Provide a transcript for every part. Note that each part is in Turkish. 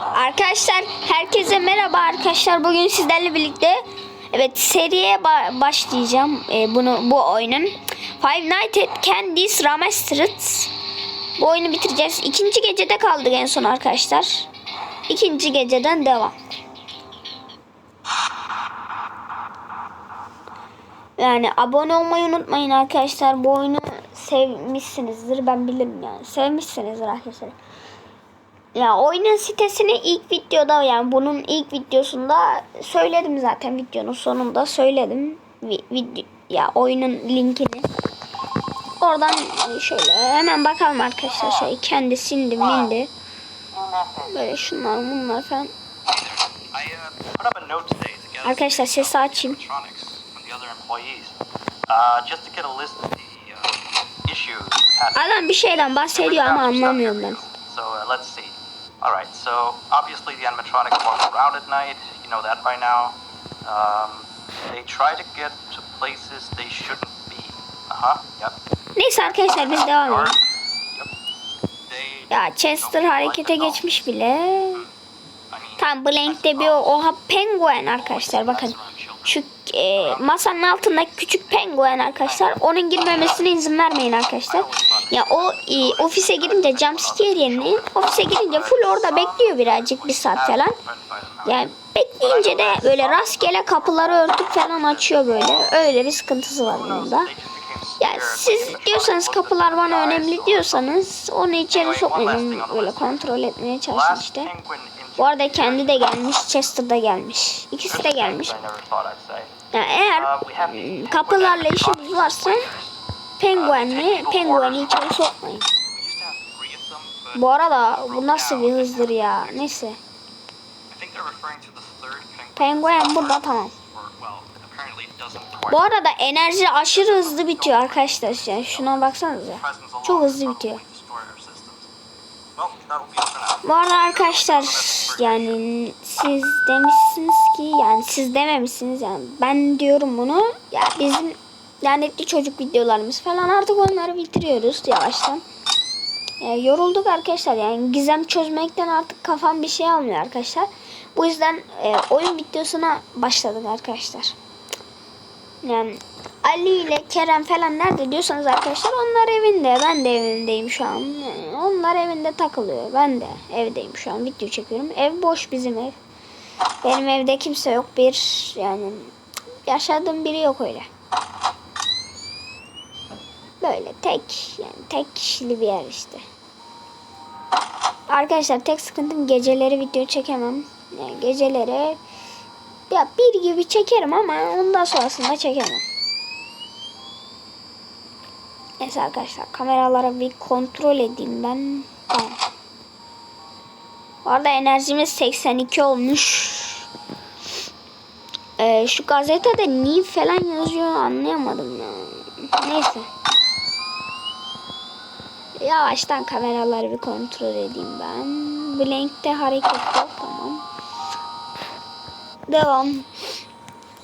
Arkadaşlar herkese merhaba arkadaşlar. Bugün sizlerle birlikte evet seriye ba- başlayacağım. Ee, bunu bu oyunun Five Nights at Candy's Remastered. Bu oyunu bitireceğiz. İkinci gecede kaldık en son arkadaşlar. İkinci geceden devam. Yani abone olmayı unutmayın arkadaşlar. Bu oyunu sevmişsinizdir. Ben bilirim yani. Sevmişsinizdir arkadaşlar. Ya oyunun sitesini ilk videoda yani bunun ilk videosunda söyledim zaten videonun sonunda söyledim. Vi- video ya oyunun linkini. Oradan şöyle hemen bakalım arkadaşlar şöyle kendi sindi mindi. Böyle şunlar bunlar falan. Arkadaşlar sesi açayım. Adam bir şeyden bahsediyor ama anlamıyorum ben. So uh, let's see. All right. So obviously the animatronics walk around at night. You know that by now. Um, they try to get to places they shouldn't be. Uh huh. Yep. Neyse arkadaşlar biz devam edelim. Ya Chester harekete geçmiş bile. Mean, Tam Blank'te bir oha penguen arkadaşlar bakın. Şu e, masanın altındaki küçük penguen arkadaşlar. Onun girmemesine izin vermeyin arkadaşlar. Ya o e, ofise girince jumpscare yerine ofise girince full orada bekliyor birazcık bir saat falan. Yani bekleyince de böyle rastgele kapıları örtüp falan açıyor böyle. Öyle bir sıkıntısı var bunun da. Ya siz diyorsanız kapılar bana önemli diyorsanız onu içeri sokmayın. Böyle kontrol etmeye çalışın işte. Bu arada kendi de gelmiş, Chester da gelmiş. İkisi de gelmiş. Yani eğer kapılarla işiniz varsa penguenli, pengueni içeri sokmayın. Bu arada bu nasıl bir hızdır ya. Neyse. Penguen burada tamam. Bu arada enerji aşırı hızlı bitiyor arkadaşlar. Yani şuna baksanıza. Çok hızlı bitiyor. Bu arada arkadaşlar yani siz demişsiniz ki yani siz dememişsiniz yani ben diyorum bunu ya bizim lanetli çocuk videolarımız falan artık onları bitiriyoruz yavaştan. E, yorulduk arkadaşlar yani gizem çözmekten artık kafam bir şey almıyor arkadaşlar. Bu yüzden e, oyun videosuna başladık arkadaşlar. Yani Ali ile Kerem falan nerede diyorsanız arkadaşlar onlar evinde. Ben de evimdeyim şu an. Onlar evinde takılıyor. Ben de evdeyim şu an. Video çekiyorum. Ev boş bizim ev. Benim evde kimse yok. Bir yani yaşadığım biri yok öyle. Böyle tek yani tek kişili bir yer işte. Arkadaşlar tek sıkıntım geceleri video çekemem. Yani geceleri ya bir gibi çekerim ama ondan sonrasında çekemem. Neyse arkadaşlar kameraları bir kontrol edeyim ben. Tamam. Bu arada enerjimiz 82 olmuş. Ee, şu gazetede ni falan yazıyor anlayamadım ya. Neyse. Yavaştan kameraları bir kontrol edeyim ben. Blank'te hareket yok tamam. Devam.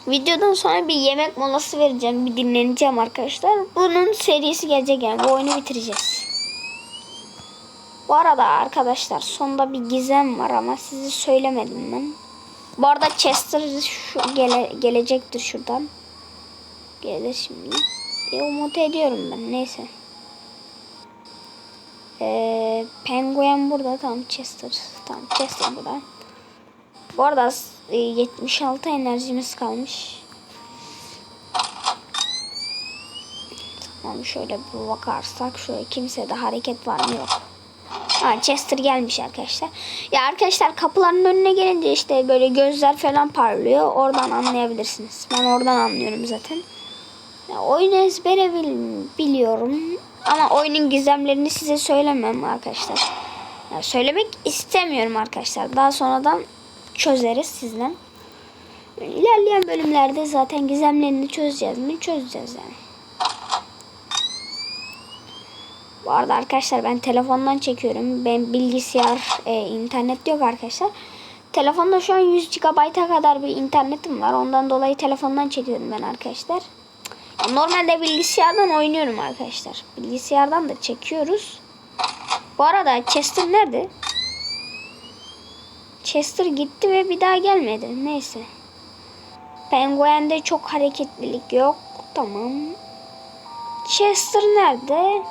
Videodan sonra bir yemek molası vereceğim. Bir dinleneceğim arkadaşlar. Bunun serisi gelecek yani. Bu oyunu bitireceğiz. Bu arada arkadaşlar sonda bir gizem var ama sizi söylemedim ben. Bu arada Chester şu gele, gelecektir şuradan. Gelir şimdi. diye umut ediyorum ben. Neyse. Ee, Penguin burada. Tamam Chester. Tamam Chester burada. Bu arada e, 76 enerjimiz kalmış. Tamam şöyle bir bakarsak şöyle kimsede hareket var mı yok. Ha Chester gelmiş arkadaşlar. Ya arkadaşlar kapıların önüne gelince işte böyle gözler falan parlıyor. Oradan anlayabilirsiniz. Ben oradan anlıyorum zaten. Ya oyunu ezbere bil- biliyorum. Ama oyunun gizemlerini size söylemem arkadaşlar. Ya söylemek istemiyorum arkadaşlar. Daha sonradan çözeriz sizden. İlerleyen bölümlerde zaten gizemlerini çözeceğiz mi? Çözeceğiz yani. Bu arada arkadaşlar ben telefondan çekiyorum. Ben bilgisayar, e, internet yok arkadaşlar. Telefonda şu an 100 GB'a kadar bir internetim var. Ondan dolayı telefondan çekiyorum ben arkadaşlar. Normalde bilgisayardan oynuyorum arkadaşlar. Bilgisayardan da çekiyoruz. Bu arada Chester nerede? Chester gitti ve bir daha gelmedi. Neyse. Penguen'de çok hareketlilik yok. Tamam. Chester nerede?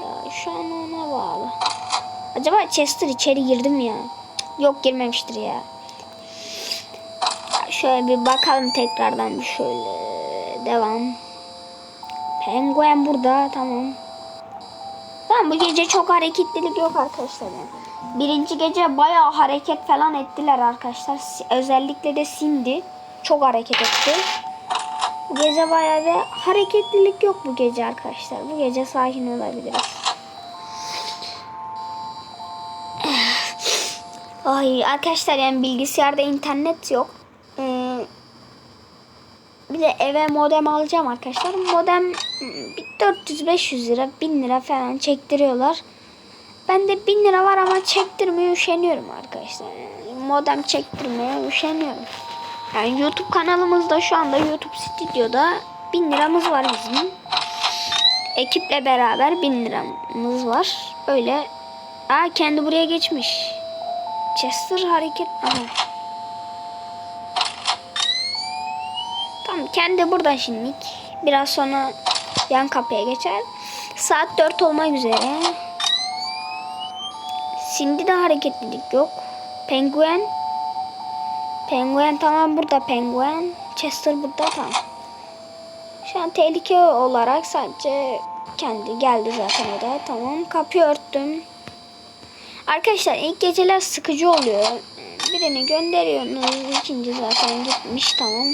Ya şu an ona bağlı. Acaba Chester içeri girdi mi ya? Yok girmemiştir. Ya Şöyle bir bakalım tekrardan bir şöyle. Devam. Penguen burada tamam. Tamam bu gece çok hareketlilik yok arkadaşlar. yani. Birinci gece bayağı hareket falan ettiler arkadaşlar. Özellikle de Cindy çok hareket etti. Bu gece bayağı bir hareketlilik yok bu gece arkadaşlar. Bu gece sakin olabiliriz. Ay arkadaşlar yani bilgisayarda internet yok. Ee, bir de eve modem alacağım arkadaşlar. Modem mm, bir 400-500 lira 1000 lira falan çektiriyorlar. Ben de 1000 lira var ama çektirmeye üşeniyorum arkadaşlar. Modem çektirmeye üşeniyorum. Yani YouTube kanalımızda şu anda YouTube Stüdyo'da 1000 liramız var bizim. Ekiple beraber 1000 liramız var. Öyle. Aa kendi buraya geçmiş. Chester hareket. Aha. Tamam kendi burada şimdilik. Biraz sonra yan kapıya geçer. Saat 4 olmak üzere. Cindy de hareketlilik yok. Penguen. Penguen tamam burada penguen. Chester burada tamam. Şu an tehlike olarak sadece kendi geldi zaten o da. Tamam kapıyı örttüm. Arkadaşlar ilk geceler sıkıcı oluyor. Birini gönderiyorsunuz. ikinci zaten gitmiş tamam.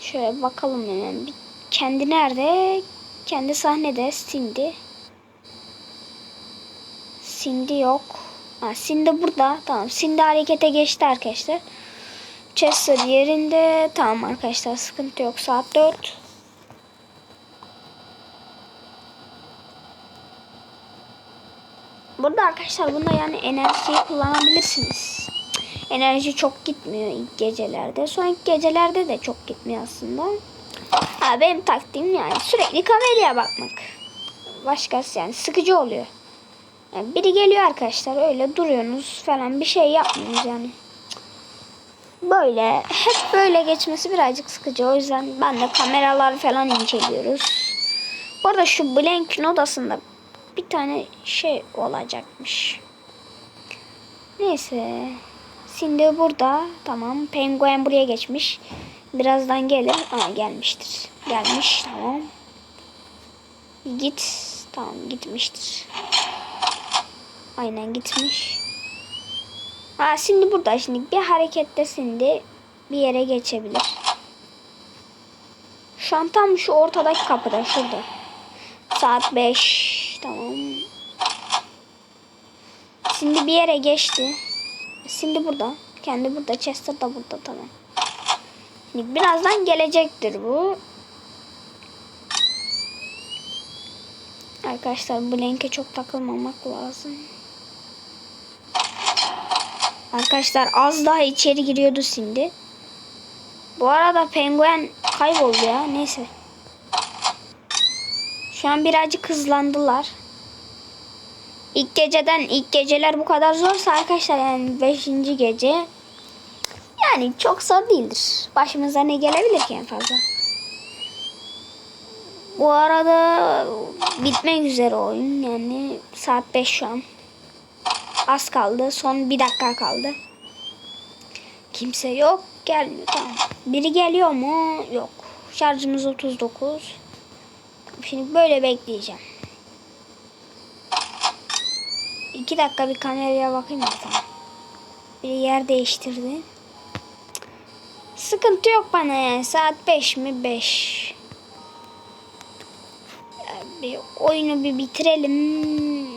Şöyle bakalım hemen. Kendi nerede? Kendi sahnede. Cindy. Cindy yok. Ha, Cindy burada. Tamam. Cindy harekete geçti arkadaşlar. Chester yerinde. Tamam arkadaşlar sıkıntı yok. Saat 4. Burada arkadaşlar bunda yani enerjiyi kullanabilirsiniz. Enerji çok gitmiyor ilk gecelerde. Sonraki gecelerde de çok gitmiyor aslında. Ha, benim taktiğim yani sürekli kameraya bakmak. Başkası yani sıkıcı oluyor. Yani biri geliyor arkadaşlar öyle duruyorsunuz falan bir şey yapmıyorsunuz yani. Böyle hep böyle geçmesi birazcık sıkıcı. O yüzden ben de kameralar falan inceliyoruz. Bu arada şu Blank'in odasında bir tane şey olacakmış. Neyse. Cindy burada. Tamam. Penguen buraya geçmiş. Birazdan gelir. Aa gelmiştir. Gelmiş. Tamam. Git. Tamam gitmiştir. Aynen gitmiş. Aa şimdi burada. Şimdi bir harekette Cindy bir yere geçebilir. Şu an tam şu ortadaki kapıda. Şurada. Saat 5. Tamam. Şimdi bir yere geçti. Şimdi burada. Kendi burada. Chester da burada tamam. Şimdi birazdan gelecektir bu. Arkadaşlar Blank'e çok takılmamak lazım. Arkadaşlar az daha içeri giriyordu şimdi. Bu arada penguen kayboldu ya. Neyse. Şu an birazcık hızlandılar. İlk geceden ilk geceler bu kadar zorsa arkadaşlar yani 5. gece yani çok zor değildir. Başımıza ne gelebilir ki en fazla. Bu arada bitmek üzere oyun yani saat 5 şu an. Az kaldı. Son bir dakika kaldı. Kimse yok. Gelmiyor. Tamam. Biri geliyor mu? Yok. Şarjımız 39. Şimdi böyle bekleyeceğim. İki dakika bir kameraya bakayım tamam. Bir yer değiştirdi. Sıkıntı yok bana yani. Saat 5 mi? 5. Bir oyunu bir bitirelim.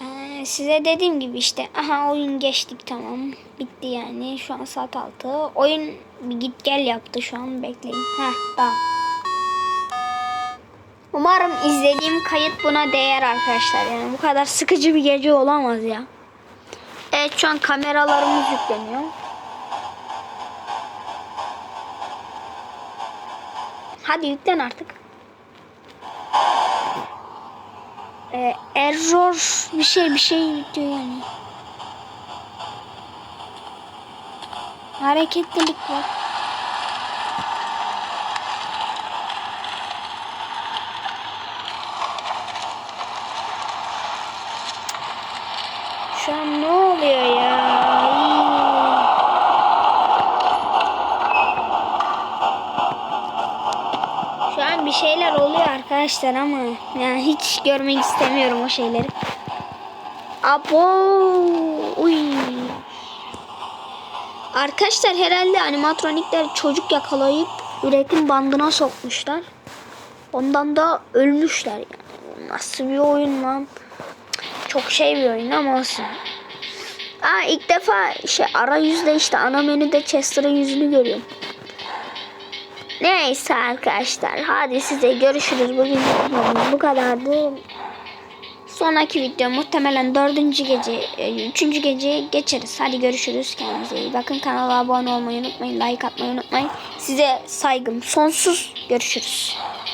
Yani size dediğim gibi işte. Aha oyun geçtik tamam. Bitti yani. Şu an saat 6. Oyun bir git gel yaptı şu an. Bekleyin. Heh tamam. Umarım izlediğim kayıt buna değer arkadaşlar. Yani bu kadar sıkıcı bir gece olamaz ya. Evet şu an kameralarımız yükleniyor. Hadi yüklen artık. E, error bir şey bir şey diyor yani. Hareketlilik var. Şu an ne oluyor ya? Şu an bir şeyler oluyor arkadaşlar ama yani hiç görmek istemiyorum o şeyleri. Abo, uy. Arkadaşlar herhalde animatronikler çocuk yakalayıp üretim bandına sokmuşlar. Ondan da ölmüşler yani. Nasıl bir oyun lan? Çok şey bir oyun ama olsun. Aa ilk defa şey arayüzde işte ana menüde Chester'ın yüzünü görüyorum. Neyse arkadaşlar hadi size görüşürüz. Bugün bu kadardı. Sonraki video muhtemelen dördüncü gece, e, üçüncü gece geçeriz. Hadi görüşürüz. Kendinize iyi bakın. Kanala abone olmayı unutmayın. Like atmayı unutmayın. Size saygım sonsuz. Görüşürüz.